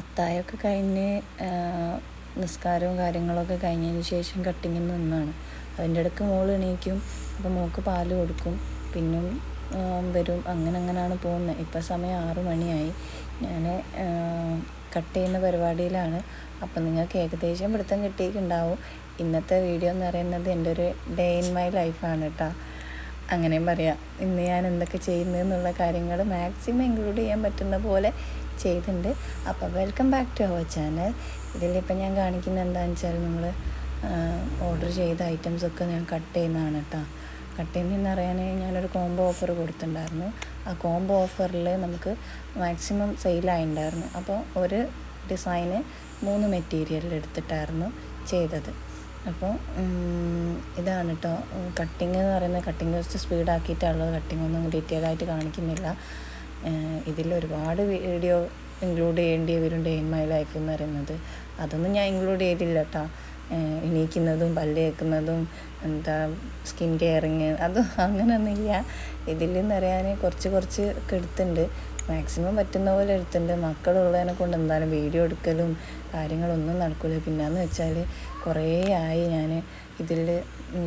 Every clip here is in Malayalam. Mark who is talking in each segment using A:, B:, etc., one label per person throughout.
A: അത്തായൊക്കെ കഴിഞ്ഞ് നിസ്കാരവും കാര്യങ്ങളൊക്കെ കഴിഞ്ഞതിന് ശേഷം കട്ടിങ്ങിന് നിന്നാണ്. അതിന്റെ ഇടയ്ക്ക് മോൾ എണീക്കും അപ്പോൾ മോൾക്ക് പാൽ കൊടുക്കും പിന്നും വരും. അങ്ങനെ അങ്ങനെയാണ് പോകുന്നത് ഇപ്പം സമയം ആറു മണിയായി. ഞാൻ കട്ട് ചെയ്യുന്ന പരിപാടിയിലാണ്. അപ്പം നിങ്ങൾക്ക് ഏകദേശം പിടുത്തം കിട്ടിയിട്ടുണ്ടാവും. ഇന്നത്തെ വീഡിയോ എന്ന് പറയുന്നത് എന്റെ ഒരു ഡേ ഇൻ മൈ ലൈഫാണ് കേട്ടോ. അങ്ങനെയും പറയാം. ഇന്ന് ഞാൻ എന്തൊക്കെ ചെയ്യുന്നു എന്നുള്ള കാര്യങ്ങൾ മാക്സിമം ഇൻക്ലൂഡ് ചെയ്യാൻ പറ്റുന്ന പോലെ ചെയ്തിട്ടുണ്ട്. അപ്പോൾ welcome back to our channel ഇതിലിപ്പോൾ ഞാൻ കാണിക്കുന്ന എന്താണെന്ന് വെച്ചാൽ നമ്മൾ ഓർഡർ ചെയ്ത ഐറ്റംസൊക്കെ ഞാൻ കട്ട് ചെയ്യുന്നതാണ് കേട്ടോ. കട്ട് ചെയ്യുന്നതെന്ന് അറിയാൻ ഞാനൊരു കോംബോ ഓഫർ കൊടുത്തിട്ടുണ്ടായിരുന്നു. ആ കോംബോ ഓഫറിൽ നമുക്ക് മാക്സിമം സെയിലായിട്ടുണ്ടായിരുന്നു അപ്പോൾ ഒരു ഡിസൈന് മൂന്ന് മെറ്റീരിയലിൽ എടുത്തിട്ടായിരുന്നു ചെയ്തത്. അപ്പോൾ ഇതാണ് കേട്ടോ കട്ടിങ് എന്ന് പറയുന്നത് കട്ടിങ് കുറച്ച് സ്പീഡാക്കിയിട്ടുള്ളത് കട്ടിങ് ഒന്നും ഡീറ്റെയിൽ ആയിട്ട് കാണിക്കുന്നില്ല. ഇതിൽ ഒരുപാട് വീഡിയോ ഇൻക്ലൂഡ് ചെയ്യേണ്ടി വരുന്നുണ്ട് ഇൻ മൈ ലൈഫ് എന്ന് പറയുന്നത്. അതൊന്നും ഞാൻ ഇൻക്ലൂഡ് ചെയ്തില്ല കേട്ടോ എണീക്കുന്നതും പല്ല് എന്താ സ്കിൻ കെയറിങ് അത് അങ്ങനെയൊന്നുമില്ല ഇതിൽ നിന്ന് അറിയാൻ കുറച്ച് കുറച്ച് ഒക്കെ എടുത്തിട്ടുണ്ട്. മാക്സിമം പറ്റുന്ന പോലെ എടുത്തിട്ടുണ്ട്. മക്കളുള്ളതിനെ കൊണ്ട് എന്തായാലും വീഡിയോ എടുക്കലും കാര്യങ്ങളൊന്നും നടക്കില്ല പിന്നെയെന്ന് വെച്ചാൽ കുറേ ആയി ഞാൻ ഇതിൽ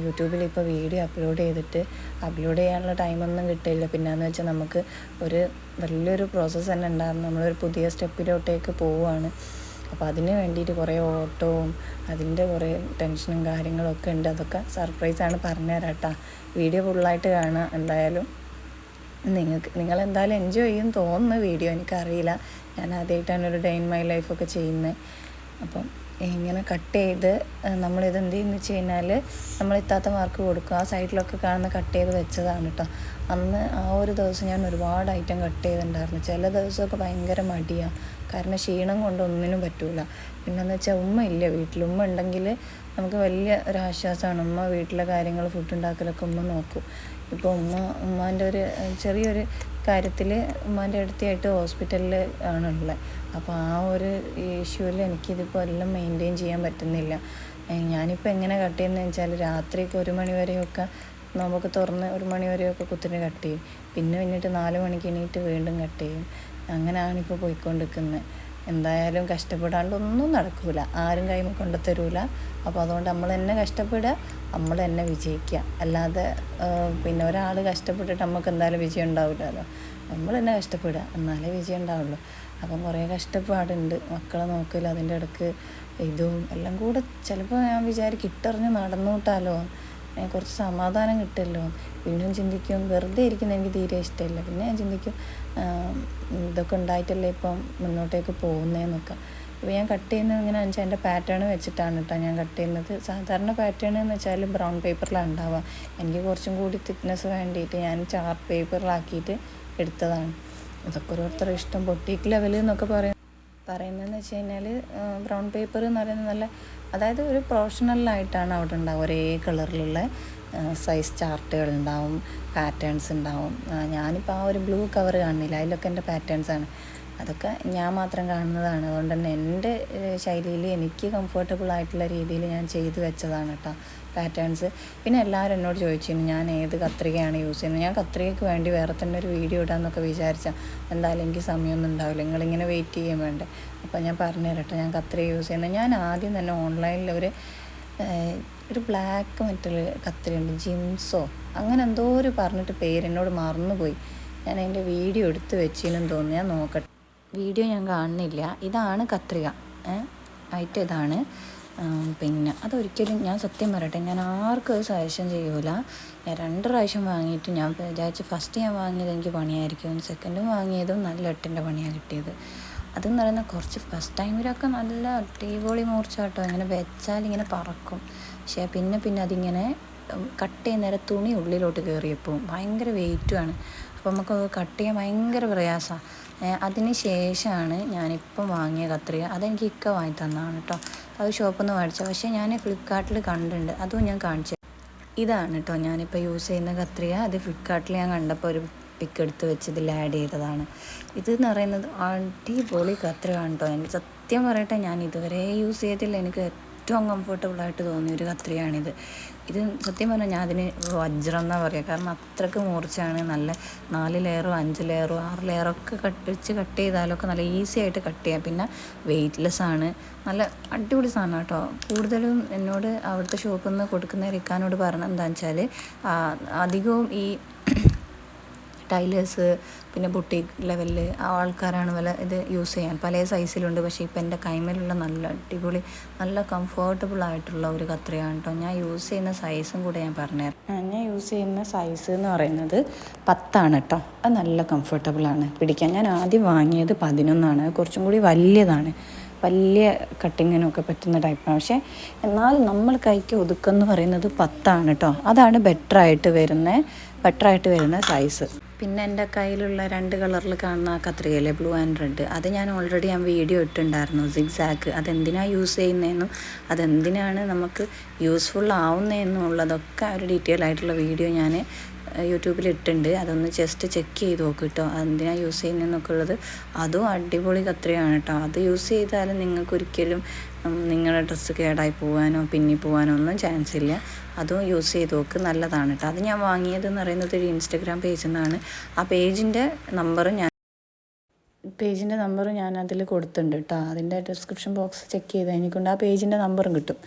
A: യൂട്യൂബിൽ ഇപ്പോൾ വീഡിയോ അപ്ലോഡ് ചെയ്തിട്ട് അപ്ലോഡ് ചെയ്യാനുള്ള ടൈമൊന്നും കിട്ടില്ല പിന്നെയെന്ന് വെച്ചാൽ നമുക്ക് ഒരു വലിയൊരു പ്രോസസ്സ് തന്നെ ഉണ്ടായിരുന്നു. നമ്മളൊരു പുതിയ സ്റ്റെപ്പിലോട്ടേക്ക് പോവുകയാണ്. അപ്പോൾ അതിന് വേണ്ടിയിട്ട് കുറേ ഓട്ടവും അതിന്റെ കുറേ ടെൻഷനും കാര്യങ്ങളൊക്കെ ഉണ്ട്. അതൊക്കെ സർപ്രൈസാണ് പറഞ്ഞുതരാം കേട്ടോ. വീഡിയോ ഫുള്ളായിട്ട് കാണാം എന്തായാലും നിങ്ങൾക്ക് നിങ്ങൾ എന്തായാലും എൻജോയ് ചെയ്യും തോന്നുന്നു. വീഡിയോ എനിക്കറിയില്ല. ഞാൻ ആദ്യമായിട്ടാണ് ഒരു ഡേ ഇൻ മൈ ലൈഫൊക്കെ ചെയ്യുന്നത്. അപ്പം ഇങ്ങനെ കട്ട് ചെയ്ത് നമ്മളിത് എന്ത് ചെയ്യുന്നു വെച്ച് കഴിഞ്ഞാൽ നമ്മൾ എത്താത്ത മാർക്ക് കൊടുക്കുക. ആ സൈഡിലൊക്കെ കാണുന്ന കട്ട് ചെയ്ത് വെച്ചതാണ് കേട്ടോ അന്ന് ആ ഒരു ദിവസം ഞാൻ ഒരുപാട് ഐറ്റം കട്ട് ചെയ്തിട്ടുണ്ടായിരുന്നു. ചില ദിവസമൊക്കെ ഭയങ്കര മടിയാണ് കാരണം ക്ഷീണം കൊണ്ട് ഒന്നിനും പറ്റൂല. പിന്നെന്ന് വെച്ചാൽ ഉമ്മ ഇല്ല വീട്ടിൽ ഉമ്മ ഉണ്ടെങ്കിൽ നമുക്ക് വലിയ ഒരു ആശ്വാസമാണ് ഉമ്മ വീട്ടിലെ കാര്യങ്ങൾ ഫുഡ് ഉണ്ടാക്കലൊക്കെ ഉമ്മ നോക്കും. ഇപ്പോൾ ഉമ്മ ഉമ്മാന്റെ ഒരു ചെറിയൊരു കാര്യത്തിൽ ഉമ്മാന്റെ അടുത്തായിട്ട് ഹോസ്പിറ്റലിൽ ആണുള്ളത്. അപ്പോൾ ആ ഒരു ഇഷ്യൂവിൽ എനിക്കിതിപ്പോൾ എല്ലാം മെയിന്റെയിൻ ചെയ്യാൻ പറ്റുന്നില്ല. ഞാനിപ്പോൾ എങ്ങനെ കട്ട് ചെയ്യുന്നതെന്ന് വെച്ചാൽ രാത്രിയൊക്കെ ഒരു മണി വരെയൊക്കെ നമുക്ക് തുറന്ന് ഒരു മണി വരെയൊക്കെ കുത്തിന് കട്ട് ചെയ്യും. പിന്നെ പിന്നിട്ട് നാല് മണിക്ക് എണീറ്റ് വീണ്ടും കട്ട് ചെയ്യും. അങ്ങനെയാണ് ഇപ്പോൾ പോയിക്കൊണ്ടിരിക്കുന്നത്. എന്തായാലും കഷ്ടപ്പെടാണ്ട് ഒന്നും നടക്കൂല. ആരും കൈമ കൊണ്ടു തരൂല. അപ്പോൾ അതുകൊണ്ട് നമ്മൾ തന്നെ കഷ്ടപ്പെടുക. നമ്മൾ തന്നെ വിജയിക്കുക അല്ലാതെ പിന്നെ ഒരാൾ കഷ്ടപ്പെട്ടിട്ട് നമുക്ക് എന്തായാലും വിജയം ഉണ്ടാവില്ലല്ലോ. നമ്മൾ തന്നെ കഷ്ടപ്പെടുക. എന്നാലേ വിജയം ഉണ്ടാവുള്ളൂ. അപ്പം കുറേ കഷ്ടപ്പാടുണ്ട്. മക്കളെ നോക്കില്ല അതിന്റെ ഇടയ്ക്ക് ഇതും എല്ലാം കൂടെ ചിലപ്പോൾ ഞാൻ വിചാരിക്കും ഇട്ടറിഞ്ഞ് നടന്നുവിട്ടാലോ കുറച്ച് സമാധാനം കിട്ടുമല്ലോ പിന്നെയും ചിന്തിക്കും വെറുതെ ഇരിക്കുന്ന എനിക്ക് തീരെ ഇഷ്ടമില്ല. പിന്നെ ഞാൻ ചിന്തിക്കും ഇതൊക്കെ ഉണ്ടായിട്ടല്ലേ ഇപ്പം മുന്നോട്ടേക്ക് പോകുന്നതെന്നൊക്കെ ഇപ്പോൾ ഞാൻ കട്ട് ചെയ്യുന്നത് ഇങ്ങനെ വെച്ചാൽ എന്റെ പാറ്റേൺ വെച്ചിട്ടാണ് കേട്ടോ ഞാൻ കട്ട് ചെയ്യുന്നത്. സാധാരണ പാറ്റേൺ എന്ന് വെച്ചാൽ ബ്രൗൺ പേപ്പറിലാണ് ഉണ്ടാവുക. എനിക്ക് കുറച്ചും കൂടി തിക്നെസ് വേണ്ടിയിട്ട് ഞാൻ ചാർട്ട് പേപ്പറിലാക്കിയിട്ട് എടുത്തതാണ്. ഇതൊക്കെ ഓരോരുത്തരുടെ ഇഷ്ടം. പൊട്ടിക്ക് ലെവൽ എന്നൊക്കെ പറയും പറയുന്നതെന്ന് വെച്ച് കഴിഞ്ഞാൽ ബ്രൗൺ പേപ്പർ എന്ന് പറയുന്നത് നല്ല അതായത് ഒരു പ്രൊഫഷണലായിട്ടാണ് അവിടെ ഉണ്ടാവുക. ഒരേ കളറിലുള്ള സൈസ് ചാർട്ടുകൾ ഉണ്ടാവും പാറ്റേൺസ് ഉണ്ടാവും. ഞാനിപ്പോൾ ആ ഒരു ബ്ലൂ കവർ കാണുന്നില്ല അതിലൊക്കെ എന്റെ പാറ്റേൺസ് ആണ്. അതൊക്കെ ഞാൻ മാത്രം കാണുന്നതാണ്. അതുകൊണ്ട് തന്നെ എന്റെ ശൈലിയിൽ എനിക്ക് കംഫർട്ടബിൾ ആയിട്ടുള്ള രീതിയിൽ ഞാൻ ചെയ്തു വെച്ചതാണ് കേട്ടോ പാറ്റേൺസ് പിന്നെ എല്ലാവരും എന്നോട് ചോദിച്ചിരുന്നു ഞാൻ ഏത് കത്രികയാണ് യൂസ് ചെയ്യുന്നത്? ഞാൻ കത്രികയ്ക്ക് വേണ്ടി വേറെ തന്നെ ഒരു വീഡിയോ ഇടാമെന്നൊക്കെ വിചാരിച്ചാൽ എന്തായാലും എനിക്ക് സമയമൊന്നും ഉണ്ടാവില്ല. നിങ്ങളിങ്ങനെ വെയിറ്റ് ചെയ്യാൻ വേണ്ടേ. അപ്പോൾ ഞാൻ പറഞ്ഞു തരട്ടെ ഞാൻ കത്രിക യൂസ് ചെയ്യുന്നത്. ഞാൻ ആദ്യം തന്നെ ഓൺലൈനിൽ ഒരു ഒരു ബ്ലാക്ക് മെറ്റൽ കത്രിയുണ്ട് ജിംസോ. അങ്ങനെ എന്തോ ഒരു പറഞ്ഞിട്ട് പേരെന്നോട് മറന്നുപോയി. ഞാൻ അതിന്റെ വീഡിയോ എടുത്ത് വെച്ചിനും തോന്നി ഞാൻ നോക്കട്ടെ. വീഡിയോ ഞാൻ കാണുന്നില്ല. ഇതാണ് കത്രിക. ആയിട്ട് ഇതാണ്. പിന്നെ അതൊരിക്കലും ഞാൻ സത്യം പറയട്ടെ ഞാൻ ആർക്കും അത് സജഷൻ ചെയ്യൂല. ഞാൻ രണ്ട് പ്രാവശ്യം വാങ്ങിയിട്ട് ഞാൻ വിചാരിച്ച് ഫസ്റ്റ് ഞാൻ വാങ്ങിയത് എനിക്ക് പണിയായിരിക്കും സെക്കൻഡും വാങ്ങിയതും നല്ല എട്ടിന്റെ പണിയാണ് കിട്ടിയത്. അതെന്ന് പറയുന്ന കുറച്ച് ഫസ്റ്റ് ടൈമിലൊക്കെ നല്ല അടിപൊളി മൂർച്ചാട്ടോ ഇങ്ങനെ വെച്ചാൽ ഇങ്ങനെ പറക്കും. പക്ഷേ പിന്നെ പിന്നെ അതിങ്ങനെ കട്ട് നേരെ തുണി ഉള്ളിലോട്ട് കയറിയപ്പോൾ ഭയങ്കര വെയിറ്റുമാണ് അപ്പോൾ നമുക്ക് കട്ട് ചെയ്യാൻ ഭയങ്കര പ്രയാസമാണ് അതിന് ശേഷമാണ് ഞാനിപ്പം വാങ്ങിയ കത്രിക. അതെനിക്ക് ഇക്ക വാങ്ങി തന്നതാണ് കേട്ടോ അത് ഷോപ്പിൽ നിന്ന് മേടിച്ചത്. പക്ഷേ ഞാൻ ഫ്ലിപ്കാർട്ടിൽ കണ്ടിട്ടുണ്ട്. അതും ഞാൻ കാണിച്ചു ഇതാണ് കേട്ടോ ഞാനിപ്പോൾ യൂസ് ചെയ്യുന്ന കത്രിക. അത് ഫ്ലിപ്കാർട്ടിൽ ഞാൻ കണ്ടപ്പോൾ ഒരു പിക്ക് എടുത്ത് വെച്ച് ഇതിൽ ആഡ് ചെയ്തതാണ്. ഇത് എന്ന് പറയുന്നത് അടിപൊളി കത്രികയാണ് കേട്ടോ എനിക്ക് സത്യം പറയട്ടെ ഞാൻ ഇതുവരെ യൂസ് ചെയ്തില്ല. എനിക്ക് ഏറ്റവും കംഫർട്ടബിൾ ആയിട്ട് തോന്നിയ ഒരു കത്രികയാണിത് ഇത് സത്യം പറഞ്ഞാൽ ഞാൻ അതിന് വജ്രം എന്നാണ് പറയുക കാരണം അത്രയ്ക്ക് മൂർച്ചയാണ്. നല്ല നാല് ലെയറോ അഞ്ച് ലെയറോ ആറ് ലെയറോ ഒക്കെ കട്ട് വെച്ച് കട്ട് ചെയ്താലൊക്കെ നല്ല ഈസി ആയിട്ട് കട്ട് ചെയ്യാം. പിന്നെ വെയ്റ്റ്ലെസ് ആണ്. നല്ല അടിപൊളി സാധനം കേട്ടോ കൂടുതലും എന്നോട് അവിടുത്തെ ഷോപ്പിൽ നിന്ന് കൊടുക്കുന്ന റിക്കാനോട് പറഞ്ഞത് എന്താണെന്ന് വെച്ചാൽ അധികവും ഈ ടൈലേഴ്സ് പിന്നെ ബുട്ടീക്ക് ലെവലിൽ ആൾക്കാരാണ് വല്ല ഇത് യൂസ് ചെയ്യാൻ. പല സൈസിലുണ്ട് പക്ഷേ ഇപ്പം എന്റെ കൈമേലുള്ള നല്ല അടിപൊളി നല്ല കംഫർട്ടബിൾ ആയിട്ടുള്ള ഒരു കത്രയാണ് കേട്ടോ ഞാൻ യൂസ് ചെയ്യുന്ന സൈസും കൂടെ ഞാൻ പറഞ്ഞുതരാം ഞാൻ യൂസ് ചെയ്യുന്ന സൈസ് എന്ന് പറയുന്നത് പത്താണ് കേട്ടോ അത് നല്ല കംഫർട്ടബിളാണ് പിടിക്കാൻ ഞാൻ ആദ്യം വാങ്ങിയത് പതിനൊന്നാണ്. കുറച്ചും കൂടി വലിയതാണ്. വലിയ കട്ടിങ്ങിനൊക്കെ പറ്റുന്ന ടൈപ്പാണ് പക്ഷേ എന്നാൽ നമ്മൾ കൈക്ക് ഒതുക്കെന്ന് പറയുന്നത് പത്താണ് കേട്ടോ അതാണ് ബെറ്ററായിട്ട് വരുന്ന ബെറ്ററായിട്ട് വരുന്ന സൈസ് പിന്നെ എന്റെ കയ്യിലുള്ള രണ്ട് കളറിൽ കാണുന്ന ആ കത്രികയിലെ ബ്ലൂ ആൻഡ് റെഡ്. അത് ഞാൻ ഓൾറെഡി ഞാൻ വീഡിയോ ഇട്ടിട്ടുണ്ടായിരുന്നു. സിഗ്സാക്ക് അതെന്തിനാണ് യൂസ് ചെയ്യുന്നതെന്നും അതെന്തിനാണ് നമുക്ക് യൂസ്ഫുൾ ആവുന്നതെന്നും ഉള്ളതൊക്കെ ആ ഒരു ഡീറ്റെയിൽ ആയിട്ടുള്ള വീഡിയോ ഞാൻ യൂട്യൂബിൽ ഇട്ടിട്ടുണ്ട്. അതൊന്ന് ജസ്റ്റ് ചെക്ക് ചെയ്ത് നോക്ക് കേട്ടോ അതെന്തിനാണ് യൂസ് ചെയ്യുന്നതെന്നൊക്കെ ഉള്ളത്. അതും അടിപൊളി കത്രികയാണ് കേട്ടോ അത് യൂസ് ചെയ്താലും നിങ്ങൾക്ക് ഒരിക്കലും നിങ്ങളുടെ ഡ്രസ്സ് കേടായി പോകാനോ പിന്നി പോകാനോ ഒന്നും ചാൻസ് ഇല്ല. അതും യൂസ് ചെയ്ത് നോക്ക് നല്ലതാണ് കേട്ടോ അത് ഞാൻ വാങ്ങിയത് എന്ന് പറയുന്നത് ഒരു ഇൻസ്റ്റഗ്രാം പേജിൽ നിന്നാണ് ആ പേജിന്റെ നമ്പർ ഞാൻ പേജിന്റെ നമ്പർ ഞാൻ അതിൽ കൊടുത്തിട്ടുണ്ട് കേട്ടോ അതിന്റെ ഡിസ്ക്രിപ്ഷൻ ബോക്സ് ചെക്ക് ചെയ്ത് എനിക്കൊണ്ട്. ആ പേജിന്റെ നമ്പറും കിട്ടും.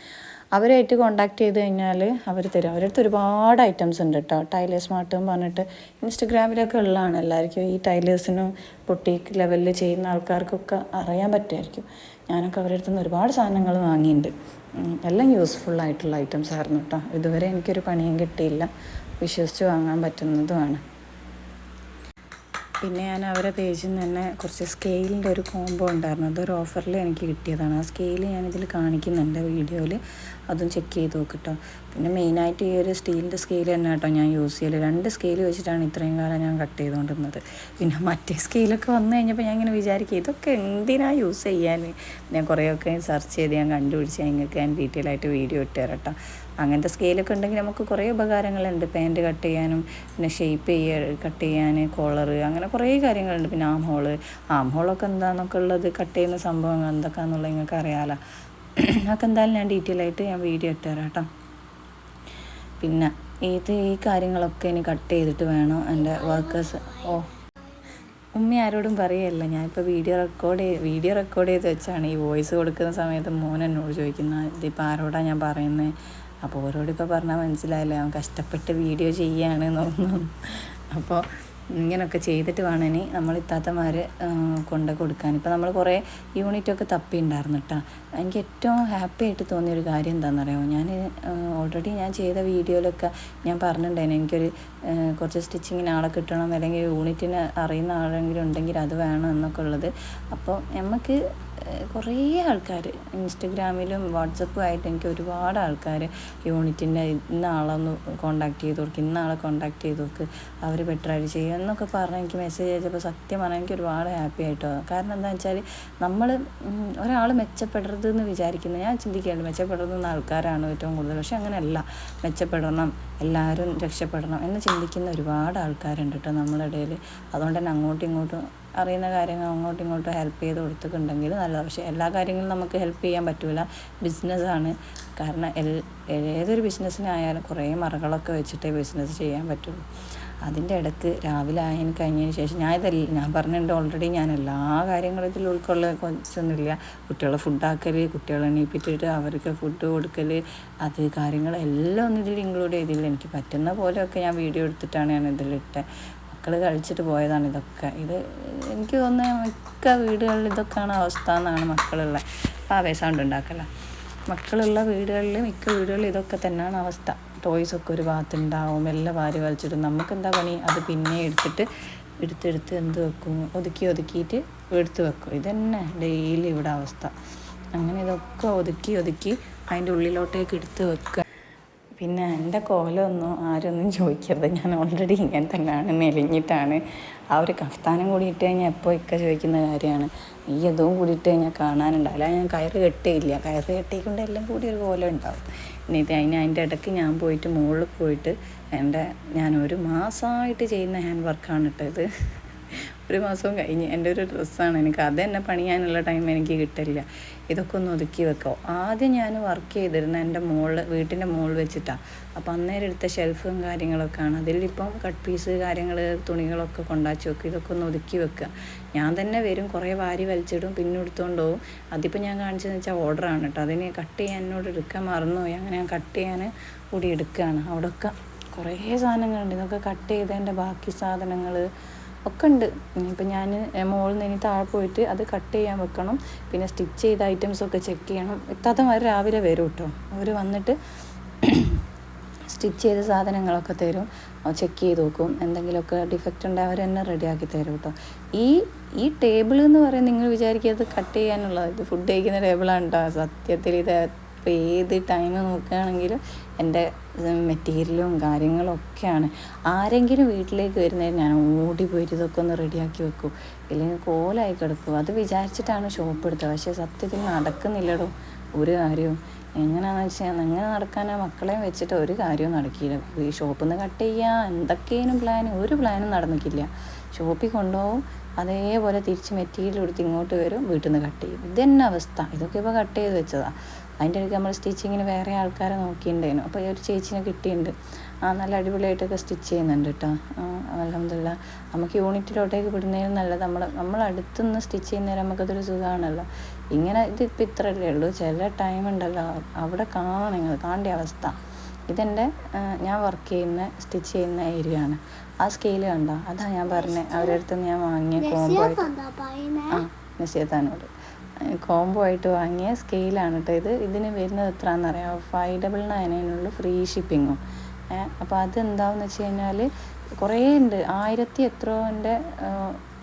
A: അവരായിട്ട് കോണ്ടാക്ട് ചെയ്ത് കഴിഞ്ഞാൽ അവർ തരും. അവരടുത്ത് ഒരുപാട് ഐറ്റംസ് ഉണ്ട് കേട്ടോ ടൈലേഴ്സ് മാർട്ടും പറഞ്ഞിട്ട് ഇൻസ്റ്റഗ്രാമിലൊക്കെ ഉള്ളതാണ്. എല്ലാവർക്കും ഈ ടൈലേഴ്സിനും പൊട്ടീക്ക് ലെവലിൽ ചെയ്യുന്ന ആൾക്കാർക്കൊക്കെ അറിയാൻ പറ്റുമായിരിക്കും. ഞാനൊക്കെ അവരുടെ അടുത്ത് നിന്ന് ഒരുപാട് സാധനങ്ങൾ വാങ്ങിയിട്ടുണ്ട്. എല്ലാം യൂസ്ഫുൾ ആയിട്ടുള്ള ഐറ്റംസ് ആയിരുന്നു കേട്ടോ ഇതുവരെ എനിക്കൊരു പണിയും കിട്ടിയില്ല. വിശ്വസിച്ച് വാങ്ങാൻ പറ്റുന്നതുമാണ്. പിന്നെ ഞാൻ അവരെ പേജിൽ നിന്ന് തന്നെ കുറച്ച് സ്കെയിലിന്റെ ഒരു കോംബോ ഉണ്ടായിരുന്നു. അതൊരു ഓഫറിൽ എനിക്ക് കിട്ടിയതാണ്. ആ സ്കെയിൽ ഞാനിതിൽ കാണിക്കുന്നുണ്ട് വീഡിയോയിൽ. അതും ചെക്ക് ചെയ്ത് നോക്കിട്ടോ. പിന്നെ മെയിനായിട്ട് ഈ ഒരു സ്റ്റീലിന്റെ സ്കെയിൽ തന്നെ കേട്ടോ ഞാൻ യൂസ് ചെയ്യൽ രണ്ട് സ്കെയിൽ വെച്ചിട്ടാണ് ഇത്രയും കാലം ഞാൻ കട്ട് ചെയ്തുകൊണ്ടിരുന്നത്. പിന്നെ മറ്റേ സ്കെയിലൊക്കെ വന്നു കഴിഞ്ഞപ്പോൾ ഞാൻ ഇങ്ങനെ വിചാരിക്കും ഇതൊക്കെ എന്തിനാണ് യൂസ് ചെയ്യാൻ? ഞാൻ കുറേയൊക്കെ സെർച്ച് ചെയ്ത് ഞാൻ കണ്ടുപിടിച്ച് നിങ്ങൾക്ക് ഞാൻ ഡീറ്റെയിൽ ആയിട്ട് വീഡിയോ ഇട്ട് തരാം കേട്ടോ. അങ്ങനത്തെ സ്കെയിലൊക്കെ ഉണ്ടെങ്കിൽ നമുക്ക് കുറേ ഉപകാരങ്ങളുണ്ട്. പാന്റ് കട്ട് ചെയ്യാനും പിന്നെ ഷേപ്പ് ചെയ്യുക കട്ട് ചെയ്യാൻ കോളർ അങ്ങനെ കുറേ കാര്യങ്ങളുണ്ട്. പിന്നെ ആം ഹോൾ ആം ഹോളൊക്കെ എന്താണെന്നൊക്കെ ഉള്ളത് കട്ട് ചെയ്യുന്ന സംഭവങ്ങൾ എന്തൊക്കെയാണെന്നുള്ളത് നിങ്ങൾക്ക് അറിയാമല്ലോ അതൊക്കെ എന്തായാലും ഞാൻ ഡീറ്റെയിൽ ആയിട്ട് ഞാൻ വീഡിയോ ഇട്ട് തരാം കേട്ടോ. പിന്നെ ഇത് ഈ കാര്യങ്ങളൊക്കെ ഇനി കട്ട് ചെയ്തിട്ട് വേണം? എന്റെ വർക്കേഴ്സ് ഓ. ഉമ്മ ആരോടും പറയല്ല. ഞാനിപ്പോൾ വീഡിയോ റെക്കോർഡ് ചെയ്ത് വീഡിയോ റെക്കോർഡ് ചെയ്ത് വെച്ചാണ് ഈ വോയിസ് കൊടുക്കുന്ന സമയത്ത് മോൻ എന്നോട് ചോദിക്കുന്നത് ഇതിപ്പോൾ ആരോടാണ് ഞാൻ പറയുന്നത് അപ്പോൾ ഓരോട് ഇപ്പോൾ പറഞ്ഞാൽ മനസ്സിലായില്ല? അവൻ കഷ്ടപ്പെട്ട് വീഡിയോ ചെയ്യാണ് എന്നൊന്നും. അപ്പോൾ ഇങ്ങനെയൊക്കെ ചെയ്തിട്ട് വേണം ഇനി നമ്മൾ ഇത്താത്തമാർ കൊണ്ട് കൊടുക്കാൻ. ഇപ്പോൾ നമ്മൾ കുറേ യൂണിറ്റൊക്കെ തപ്പി ഉണ്ടായിരുന്നു കേട്ടോ എനിക്ക് ഏറ്റവും ഹാപ്പി ആയിട്ട് തോന്നിയ ഒരു കാര്യം എന്താണെന്നറിയാമോ ഞാൻ ഓൾറെഡി ഞാൻ ചെയ്ത വീഡിയോയിലൊക്കെ ഞാൻ പറഞ്ഞിട്ടുണ്ടായിരുന്നു എനിക്കൊരു കുറച്ച് സ്റ്റിച്ചിങ്ങിന് ആളെ കിട്ടണം അല്ലെങ്കിൽ യൂണിറ്റിന് അറിയുന്ന ആളെങ്കിലും ഉണ്ടെങ്കിൽ അത് വേണം എന്നൊക്കെ ഉള്ളത്. അപ്പോൾ നമുക്ക് കുറേ ആൾക്കാർ ഇൻസ്റ്റഗ്രാമിലും വാട്സപ്പും ആയിട്ട് എനിക്ക് ഒരുപാട് ആൾക്കാർ യൂണിറ്റിന്റെ ഇന്ന ആളൊന്ന് കോണ്ടാക്ട് ചെയ്ത് കൊടുക്കുക ഇന്ന ആളെ കോണ്ടാക്ട് ചെയ്ത് നോക്ക് അവർ ബെറ്ററായിട്ട് ചെയ്യും എന്നൊക്കെ പറഞ്ഞ് എനിക്ക് മെസ്സേജ് അയച്ചപ്പോൾ സത്യം പറഞ്ഞാൽ എനിക്ക് ഒരുപാട് ഹാപ്പി ആയിട്ടോ. കാരണം എന്താണെന്ന് വെച്ചാൽ നമ്മൾ ഒരാൾ മെച്ചപ്പെടരുത് എന്ന് വിചാരിക്കുന്നത് ഞാൻ ചിന്തിക്കുകയാണ് മെച്ചപ്പെടരുന്ന ആൾക്കാരാണ് ഏറ്റവും കൂടുതൽ പക്ഷെ അങ്ങനെയല്ല. മെച്ചപ്പെടണം എല്ലാവരും രക്ഷപ്പെടണം എന്ന് ചിന്തിക്കുന്ന ഒരുപാട് ആൾക്കാരുണ്ട് കേട്ടോ നമ്മളുടെ ഇടയിൽ അതുകൊണ്ട് തന്നെ അങ്ങോട്ടും ഇങ്ങോട്ടും അറിയുന്ന കാര്യങ്ങൾ അങ്ങോട്ടും ഇങ്ങോട്ടും ഹെൽപ്പ് ചെയ്ത് കൊടുത്തിട്ടുണ്ടെങ്കിൽ നല്ലതാണ് പക്ഷേ എല്ലാ കാര്യങ്ങളും നമുക്ക് ഹെൽപ്പ് ചെയ്യാൻ പറ്റില്ല ബിസിനസ്സാണ് കാരണം എൽ ഏതൊരു ബിസിനസ്സിനായാലും കുറേ മറകളൊക്കെ വെച്ചിട്ടേ ബിസിനസ് ചെയ്യാൻ പറ്റുള്ളൂ. അതിന്റെ ഇടയ്ക്ക് രാവിലെ ആയതിന് കഴിഞ്ഞതിന് ശേഷം ഞാൻ ഇതല്ല ഞാൻ പറഞ്ഞിട്ടുണ്ട് ഓൾറെഡി ഞാൻ എല്ലാ കാര്യങ്ങളും ഇതിൽ ഉൾക്കൊള്ള കുറച്ചൊന്നുമില്ല കുട്ടികളെ ഫുഡാക്കൽ കുട്ടികളെ എണീപ്പിച്ചിട്ട് അവർക്ക് ഫുഡ് കൊടുക്കൽ അത് കാര്യങ്ങളെല്ലാം ഒന്നും ഇതിൽ ഇൻക്ലൂഡ് ചെയ്തില്ല. എനിക്ക് പറ്റുന്ന പോലെയൊക്കെ ഞാൻ വീഡിയോ എടുത്തിട്ടാണ് ഞാൻ ഇതിലിട്ടത് മക്കൾ കഴിച്ചിട്ട് പോയതാണ് ഇതൊക്കെ. ഇത് എനിക്ക് തോന്നുന്നത് മിക്ക വീടുകളിൽ ഇതൊക്കെയാണ് അവസ്ഥ എന്നാണ് മക്കളുള്ള പാവേ സൗണ്ട് ഉണ്ടാക്കല. മക്കളുള്ള വീടുകളിൽ മിക്ക വീടുകളിൽ ഇതൊക്കെ തന്നെയാണ് അവസ്ഥ. ടോയ്സ് ഒക്കെ ഒരു ഭാഗത്തുണ്ടാവും എല്ലാം വാരി വലിച്ചിടും. നമുക്ക് എന്താ പണി? അത് പിന്നെ എടുത്തിട്ട് എടുത്തെടുത്ത് എന്ത് വെക്കും? ഒതുക്കി ഒതുക്കിയിട്ട് എടുത്ത് വെക്കും. ഇതന്നെ ഡെയിലി ഇവിടെ അവസ്ഥ. അങ്ങനെ ഇതൊക്കെ ഒതുക്കി ഒതുക്കി അതിന്റെ ഉള്ളിലോട്ടേക്ക് എടുത്ത് വെക്കുക. പിന്നെ എന്റെ കോലമൊന്നും ആരൊന്നും ചോദിക്കരുത്. ഞാൻ ഓൾറെഡി ഇങ്ങനെ തന്നെയാണ് മെലിഞ്ഞിട്ടാണ് ആ ഒരു കഫ്താനം കൂടി ഇട്ട് കഴിഞ്ഞാൽ എപ്പോൾ ഇക്ക ചോദിക്കുന്ന കാര്യമാണ്. ഈ അതും കൂടി ഇട്ട് കഴിഞ്ഞാൽ കാണാനുണ്ടാവില്ല ഞാൻ കയറ് കെട്ടിയില്ല. കയറ് കെട്ടിക്കൊണ്ട് എല്ലാം കൂടി ഒരു കോലം ഉണ്ടാവും. എന്നിട്ട് അതിന് അതിന്റെ ഇടയ്ക്ക് ഞാൻ പോയിട്ട് മുകളിൽ പോയിട്ട് എന്റെ ഞാൻ ഒരു മാസമായിട്ട് ചെയ്യുന്ന ഹാൻഡ് വർക്കാണ് കേട്ടോ ഇത്. ഒരു മാസവും കഴിഞ്ഞ് എന്റെ ഒരു ഡ്രസ്സാണ്. എനിക്ക് അത് തന്നെ പണിയാനുള്ള ടൈം എനിക്ക് കിട്ടില്ല. ഇതൊക്കെ ഒന്ന് ഒതുക്കി വെക്കോ. ആദ്യം ഞാൻ വർക്ക് ചെയ്തിരുന്ന എന്റെ മോൾ വീട്ടിന്റെ മുകളിൽ വെച്ചിട്ടാണ് അപ്പോൾ അന്നേരം എടുത്ത ഷെൽഫും കാര്യങ്ങളൊക്കെ കാര്യങ്ങളൊക്കെയാണ്. അതിലിപ്പം കട്ട് പീസ് കാര്യങ്ങൾ തുണികളൊക്കെ കൊണ്ടാച്ചു വെക്കും. ഇതൊക്കെ ഒന്ന് ഒതുക്കി വെക്കുക. ഞാൻ തന്നെ വരും കുറേ വാരി വലിച്ചിടും പിന്നെ എടുത്തുകൊണ്ട് പോകും അതിപ്പോൾ ഞാൻ കാണിച്ചതെന്ന് വെച്ചാൽ ഓർഡറാണ് കേട്ടോ. അതിന് കട്ട് ചെയ്യാൻ എന്നോട് എടുക്കാൻ മറന്നുപോയി. അങ്ങനെ ഞാൻ കട്ട് ചെയ്യാൻ കൂടി എടുക്കുകയാണ്. അവിടെയൊക്കെ കുറേ സാധനങ്ങളുണ്ട്. ഇതൊക്കെ കട്ട് ചെയ്തതിന്റെ ബാക്കി സാധനങ്ങൾ ഒക്കെ ഉണ്ട് ഇനിയിപ്പോൾ ഞാൻ മുകളിൽ നിന്ന് ഇനി താഴെ പോയിട്ട് അത് കട്ട് ചെയ്യാൻ വെക്കണം. പിന്നെ സ്റ്റിച്ച് ചെയ്ത ഐറ്റംസ് ഒക്കെ ചെക്ക് ചെയ്യണം. ഇത്താത്തമാർ രാവിലെ വരും കേട്ടോ അവർ വന്നിട്ട് സ്റ്റിച്ച് ചെയ്ത സാധനങ്ങളൊക്കെ തരും. ചെക്ക് ചെയ്ത് നോക്കും. എന്തെങ്കിലുമൊക്കെ ഡിഫക്റ്റ് ഉണ്ടെങ്കിൽ അവർ തന്നെ റെഡിയാക്കി തരും കേട്ടോ ഈ ഈ ടേബിൾ എന്ന് പറയുന്നത് നിങ്ങൾ വിചാരിക്കുക അത് കട്ട് ചെയ്യാനുള്ളത് ഇത് ഫുഡ് കഴിക്കുന്ന ടേബിളാണ് കേട്ടോ സത്യത്തിൽ ഇത് ഇപ്പോൾ ഏത് ടൈം നോക്കുകയാണെങ്കിലും എന്റെ മെറ്റീരിയലും കാര്യങ്ങളും ഒക്കെയാണ്. ആരെങ്കിലും വീട്ടിലേക്ക് വരുന്നതിന് ഞാൻ ഓടി പോയി ഇതൊക്കെ ഒന്ന് റെഡിയാക്കി വെക്കും. ഇല്ലെങ്കിൽ കോലായി കിടക്കും. അത് വിചാരിച്ചിട്ടാണ് ഷോപ്പ് എടുത്തത്. പക്ഷേ സത്യത്തിൽ നടക്കുന്നില്ലടോ ഒരു കാര്യവും. എങ്ങനെയാണെന്ന് വെച്ചാൽ എങ്ങനെ നടക്കാനാ? മക്കളെ വെച്ചിട്ട് ഒരു കാര്യവും നടക്കില്ല. ഈ ഷോപ്പിൽ നിന്ന് കട്ട് ചെയ്യുക എന്തൊക്കെയാനും പ്ലാൻ ഒരു പ്ലാനും നടന്നിക്കില്ല ഷോപ്പിൽ കൊണ്ടുപോകും അതേപോലെ തിരിച്ച് മെറ്റീരിയൽ എടുത്ത് ഇങ്ങോട്ട് വരും വീട്ടിൽ നിന്ന് കട്ട് ചെയ്യും. ഇത് അവസ്ഥ. ഇതൊക്കെ ഇപ്പോൾ കട്ട് ചെയ്ത് വെച്ചതാണ് അതിന്റെ ഇടയ്ക്ക് നമ്മൾ സ്റ്റിച്ചിങ്ങിന് വേറെ ആൾക്കാരെ നോക്കിയിട്ടുണ്ടായിരുന്നു അപ്പോൾ ഒരു ചേച്ചിനെ കിട്ടിയിട്ടുണ്ട് ആ നല്ല അടിപൊളിയായിട്ടൊക്കെ സ്റ്റിച്ച് ചെയ്യുന്നുണ്ട് കേട്ടോ അലഹമില്ല നമുക്ക് യൂണിറ്റിലോട്ടേക്ക് വിടുന്നതിനും നല്ലത് നമ്മൾ അടുത്തുനിന്ന് സ്റ്റിച്ച് ചെയ്യുന്നേരം നമുക്കതൊരു സുഖമാണല്ലോ ഇങ്ങനെ ഇത് ഇപ്പം ഇത്രയല്ലേ ഉള്ളൂ. ചില ടൈം ഉണ്ടല്ലോ. അവിടെ കാണണം നിങ്ങൾ. കാണേണ്ട അവസ്ഥ. ഇതെന്റെ ഞാൻ വർക്ക് ചെയ്യുന്ന സ്റ്റിച്ച് ചെയ്യുന്ന ഏരിയ ആണ്. ആ സ്കെയിൽ കണ്ടോ? അതാ ഞാൻ പറഞ്ഞത് അവരുടെ അടുത്ത് ഞാൻ വാങ്ങിയ കോംബോ ആ നിശ്ചയത്താനോട് കോംബോ ആയിട്ട് വാങ്ങിയ സ്കെയിലാണ് കേട്ടോ ഇത്. ഇതിന് വരുന്നത് എത്രയാണെന്നറിയാമോ ഫൈവ് ഡബിൾ നയനിനുള്ളൂ ഫ്രീ ഷിപ്പിങ്ങും അപ്പോൾ അതെന്താണെന്ന് വെച്ച് കഴിഞ്ഞാൽ കുറേ ഉണ്ട്. ആയിരത്തി എത്രോന്റെ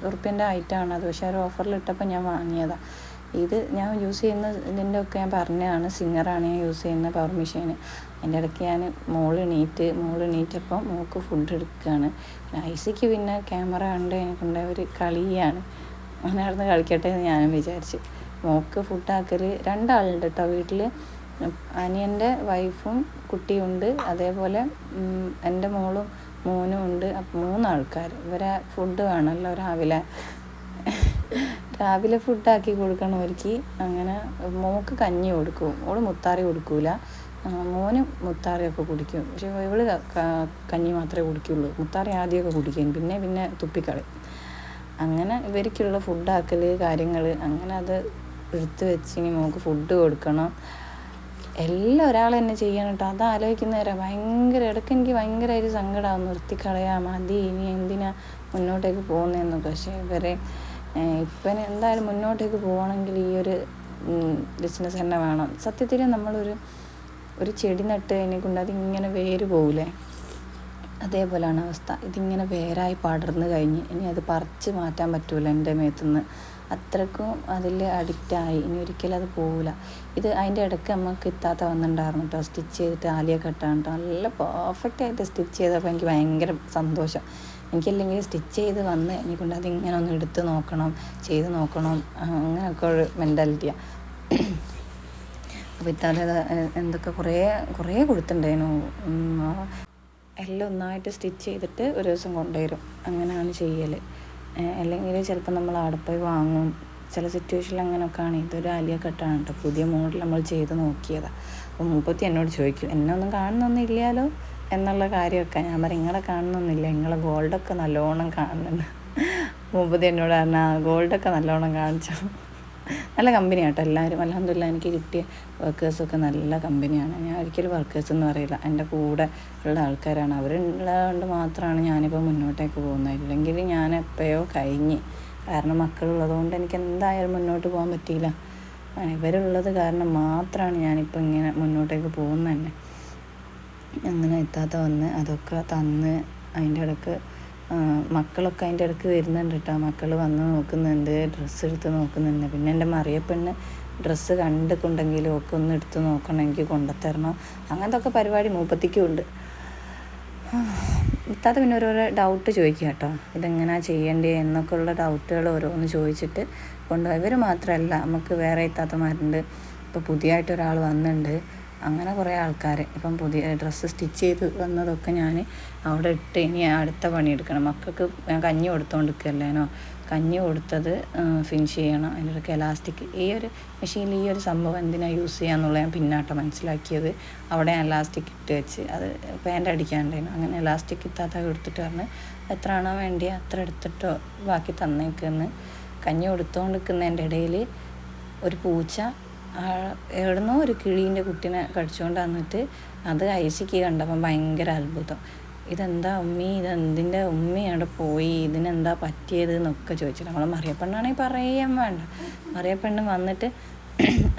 A: ഉറുപ്പ്യന്റെ ഐറ്റമാണ് അത്. പക്ഷേ ഒരു ഓഫറിൽ ഇട്ടപ്പോൾ ഞാൻ വാങ്ങിയതാണ് ഇത് ഞാൻ യൂസ് ചെയ്യുന്ന ഇതിന്റെ ഒക്കെ ഞാൻ പറഞ്ഞതാണ് സിംഗറാണ് ഞാൻ യൂസ് ചെയ്യുന്ന പവർ മെഷീൻ അതിന്റെ ഇടയ്ക്ക് ഞാൻ മോൾ എണീറ്റ് മോൾ എണീറ്റപ്പോൾ മോൾക്ക് ഫുഡ് എടുക്കുകയാണ്. പിന്നെ ഐസിക്ക് പിന്നെ ക്യാമറ കണ്ട് കൊണ്ട് ഒരു കളിയാണ്. അങ്ങനെ നടന്ന് കളിക്കട്ടെ എന്ന് ഞാനും വിചാരിച്ചു. മോൾക്ക് ഫുഡാക്കൽ രണ്ടാളുണ്ട് കേട്ടോ വീട്ടിൽ അനിയന്റെ വൈഫും കുട്ടിയുണ്ട് അതേപോലെ എന്റെ മോളും മോനും ഉണ്ട്. അപ്പം മൂന്നാൾക്കാർ ഇവരെ ഫുഡ് വേണമല്ലോ രാവിലെ. രാവിലെ ഫുഡാക്കി കൊടുക്കണം അവർക്ക് അങ്ങനെ മോക്ക് കഞ്ഞി കൊടുക്കും ഓൾ മുത്താറി കൊടുക്കൂല. മോന് മുത്താറിയൊക്കെ കുടിക്കും. പക്ഷെ ഇവൾ കഞ്ഞി മാത്രമേ കുടിക്കുള്ളൂ. മുത്താറി ആദ്യമൊക്കെ കുടിക്കും. പിന്നെ പിന്നെ തുപ്പിക്കളി അങ്ങനെ ഇവർക്കുള്ള ഫുഡാക്കൽ കാര്യങ്ങൾ അങ്ങനെ അത് എടുത്തു വെച്ച് ഇനി മോക്ക് ഫുഡ് കൊടുക്കണം. എല്ലാം ഒരാൾ തന്നെ ചെയ്യണം കേട്ടോ. അത് ആലോചിക്കുന്നവരാ. ഭയങ്കര ഇടയ്ക്ക് എനിക്ക് ഭയങ്കര ഒരു സങ്കടമാവും നിർത്തിക്കളയാ മതി ഇനി എന്തിനാ മുന്നോട്ടേക്ക് പോകുന്നതെന്നൊക്കെ. പക്ഷേ ഇവരെ ഇപ്പം എന്തായാലും മുന്നോട്ടേക്ക് പോകണമെങ്കിൽ ഈ ഒരു ബിസിനസ് തന്നെ വേണം. സത്യത്തിൽ നമ്മളൊരു ഒരു ചെടി നട്ട് അതിനെ കൊണ്ട് അതിങ്ങനെ വേര് പോകൂലേ അതേപോലെയാണ് അവസ്ഥ. ഇതിങ്ങനെ വേരായി പടർന്നു കഴിഞ്ഞ് ഇനി അത് പറിച്ച് മാറ്റാൻ പറ്റൂല എന്റെ മേത്തുനിന്ന് അത്രക്കും അതിൽ അഡിക്റ്റായി ഇനി ഒരിക്കലും അത് പോവില്ല ഇത് അതിന്റെ ഇടയ്ക്ക് നമുക്ക് ഇത്താത്ത വന്നിട്ടുണ്ടായിരുന്നു കേട്ടോ സ്റ്റിച്ച് ചെയ്തിട്ട് ആലിയ കെട്ടാണ് കേട്ടോ നല്ല പെർഫെക്റ്റ് ആയിട്ട് സ്റ്റിച്ച് ചെയ്തപ്പോൾ എനിക്ക് ഭയങ്കര സന്തോഷം. എനിക്കല്ലെങ്കിൽ സ്റ്റിച്ച് ചെയ്ത് വന്ന് എനിക്കൊണ്ട് അതിങ്ങനെ ഒന്ന് എടുത്ത് നോക്കണം ചെയ്ത് നോക്കണം. അങ്ങനെയൊക്കെ ഒരു മെന്റാലിറ്റിയാണ് അപ്പോൾ ഇത്താതെ എന്തൊക്കെ കുറേ കുറേ കൊടുത്തിട്ടുണ്ടായിരുന്നു എല്ലാം ഒന്നായിട്ട് സ്റ്റിച്ച് ചെയ്തിട്ട് ഒരു ദിവസം കൊണ്ടുവരും. അങ്ങനെയാണ് ചെയ്യൽ അല്ലെങ്കിൽ ചിലപ്പോൾ നമ്മൾ അവിടെ പോയി വാങ്ങും. ചില സിറ്റുവേഷനിൽ അങ്ങനെയൊക്കെയാണ് ഇതൊരു ആലിയ കെട്ടാണ് കേട്ടോ. പുതിയ മോഡൽ നമ്മൾ ചെയ്ത് നോക്കിയതാണ് അപ്പോൾ മുപ്പത്തി എന്നോട് ചോദിക്കും എന്നെ ഒന്നും കാണുന്നൊന്നുമില്ലല്ലോ? എന്നുള്ള കാര്യമൊക്കെ. ഞാൻ പറയും നിങ്ങളെ കാണുന്നൊന്നുമില്ല. നിങ്ങളെ ഗോൾഡൊക്കെ നല്ലോണം കാണുന്നുണ്ട്. മുപ്പത്തി എന്നോട് പറഞ്ഞാൽ ഗോൾഡൊക്കെ നല്ലോണം കാണിച്ചു. നല്ല കമ്പനി കേട്ടോ എല്ലാവരും അലഹമില്ല എനിക്ക് കിട്ടിയ വർക്കേഴ്സൊക്കെ നല്ല കമ്പനിയാണ് ഞാൻ ഒരിക്കലും വർക്കേഴ്സ് എന്ന് പറയില്ല എന്റെ കൂടെ ഉള്ള ആൾക്കാരാണ്. അവരുള്ളതുകൊണ്ട് മാത്രമാണ് ഞാനിപ്പോൾ മുന്നോട്ടേക്ക് പോകുന്നത്. ഇല്ലെങ്കിൽ ഞാൻ എപ്പോഴോ കഴിഞ്ഞ്. കാരണം മക്കളുള്ളതുകൊണ്ട് എനിക്ക് എന്തായാലും മുന്നോട്ട് പോകാൻ പറ്റിയില്ല. ഇവരുള്ളത് കാരണം മാത്രമാണ് ഞാനിപ്പോൾ ഇങ്ങനെ മുന്നോട്ടേക്ക് പോകുന്നത് തന്നെ. അങ്ങനെ എത്താത്ത വന്ന് അതൊക്കെ തന്ന് അതിന്റെ ഇടയ്ക്ക് മക്കളൊക്കെ അതിന്റെ ഇടയ്ക്ക് വരുന്നുണ്ട് കേട്ടോ മക്കൾ വന്ന് നോക്കുന്നുണ്ട് ഡ്രസ്സ് എടുത്ത് നോക്കുന്നുണ്ട് പിന്നെ എന്റെ മറിയപ്പെണ്ണ് ഡ്രസ്സ് കണ്ടിട്ടുണ്ടെങ്കിലും ഒക്കെ ഒന്ന് എടുത്ത് നോക്കണം എനിക്ക് കൊണ്ടുത്തരണം അങ്ങനത്തെ ഒക്കെ പരിപാടി മൂപ്പത്തിക്കും ഉണ്ട് ഇത്താത്ത പിന്നെ ഓരോരോ ഡൗട്ട് ചോദിക്കുക കേട്ടോ ഇതെങ്ങനെയാണ് ചെയ്യേണ്ടത് എന്നൊക്കെ ഉള്ള ഡൗട്ടുകൾ ഓരോന്ന് ചോദിച്ചിട്ട് കൊണ്ടുപോയി ഇവർ മാത്രമല്ല നമുക്ക് വേറെ ഇത്താത്തമാരുണ്ട് ഇപ്പോൾ പുതിയതായിട്ട് ഒരാൾ വന്നിട്ടുണ്ട് അങ്ങനെ കുറേ ആൾക്കാർ ഇപ്പം പുതിയ ഡ്രസ്സ് സ്റ്റിച്ച് ചെയ്ത് വന്നതൊക്കെ ഞാൻ അവിടെ ഇട്ട് ഇനി അടുത്ത പണിയെടുക്കണം. മക്കൾക്ക് ഞാൻ കഞ്ഞി കൊടുത്തോണ്ടിരിക്കല്ലേനോ കഞ്ഞി കൊടുത്തത് ഫിനിഷ് ചെയ്യണം. അതിന്റെ ഇടയ്ക്ക് എലാസ്റ്റിക് ഈ ഒരു മെഷീനിൽ ഈ ഒരു സംഭവം എന്തിനാണ് യൂസ് ചെയ്യാന്നുള്ളത് ഞാൻ പിന്നാട്ടം മനസ്സിലാക്കിയത്. അവിടെ ഞാൻ എലാസ്റ്റിക് ഇട്ട് വെച്ച് അത് പാന്റ് അടിക്കാണ്ടായിരുന്നു അങ്ങനെ എലാസ്റ്റിക് ഇത്താത്ത എടുത്തിട്ട് പറഞ്ഞ് എത്ര ആണോ വേണ്ടിയ? അത്ര എടുത്തിട്ടോ? ബാക്കി തന്നേക്കെന്ന് കഞ്ഞി കൊടുത്തോണ്ടിരിക്കുന്നതിന്റെ ഇടയിൽ ഒരു പൂച്ച എവിടുന്നോ ഒരു കിളീന്റെ കുട്ടീനെ കടിച്ചുകൊണ്ട് വന്നിട്ട് അത് ഐസിക്ക് കണ്ടപ്പം ഭയങ്കര അത്ഭുതം. ഇതെന്താ ഉമ്മി? ഇതെന്തിന്റെ ഉമ്മി? അവിടെ പോയി. ഇതിനെന്താ പറ്റിയത്? എന്നൊക്കെ ചോദിച്ചിട്ട് നമ്മൾ മറിയപ്പെണ്ണാണെങ്കിൽ പറയാൻ വേണ്ട. മറിയപ്പെണ്ണ് വന്നിട്ട്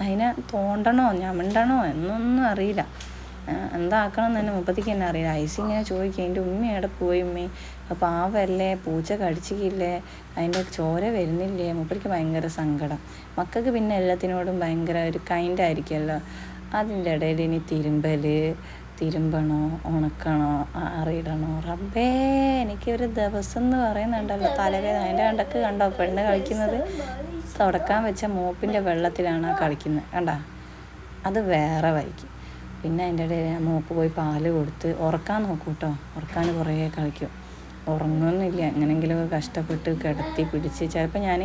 A: അതിനെ തോണ്ടണോ? ഞമണ്ടണോ? എന്നൊന്നും അറിയില്ല. എന്താക്കണം എന്ന് തന്നെ മുപ്പത്തിക്ക് തന്നെ അറിയില്ല. ഐസി ഇങ്ങനെ ചോദിക്കുക എന്റെ ഉമ്മ എവിടെ പോയി ഉമ്മി? പാവല്ലേ പൂച്ച കടിച്ചിക്കില്ലേ അതിന്റെ ചോര വരുന്നില്ലേ? മുപ്പത്തിക്ക് ഭയങ്കര സങ്കടം. മക്കൾക്ക് പിന്നെ എല്ലാത്തിനോടും ഭയങ്കര ഒരു കൈൻഡ് ആയിരിക്കുമല്ലോ. അതിന്റെ ഇടയിൽ ഇനി തിരുമ്പൽ തിരുമ്പണോ ഉണക്കണോ അറിയിടണോ റബ്ബേ എനിക്ക് ഒരു ദിവസം എന്ന് പറയുന്നുണ്ടല്ലോ തലവേദന. അതിന്റെ കണ്ടക്ക് കണ്ടോ പെണ്ണ് കളിക്കുന്നത്? തുടക്കാൻ വെച്ച മോപ്പിന്റെ വെള്ളത്തിലാണ് കളിക്കുന്നത്. കണ്ടാ? അത് വേറെ വൈക്ക് പിന്നെ അതിന്റെ ഇടയിൽ ഞാൻ മോക്ക് പോയി പാൽ കൊടുത്ത് ഉറക്കാൻ നോക്കും കേട്ടോ ഉറക്കാൻ കുറേ കളിക്കും. ഉറങ്ങുന്നില്ല. എങ്ങനെങ്കിലും കഷ്ടപ്പെട്ട് കിടത്തി പിടിച്ച് ചിലപ്പോൾ ഞാൻ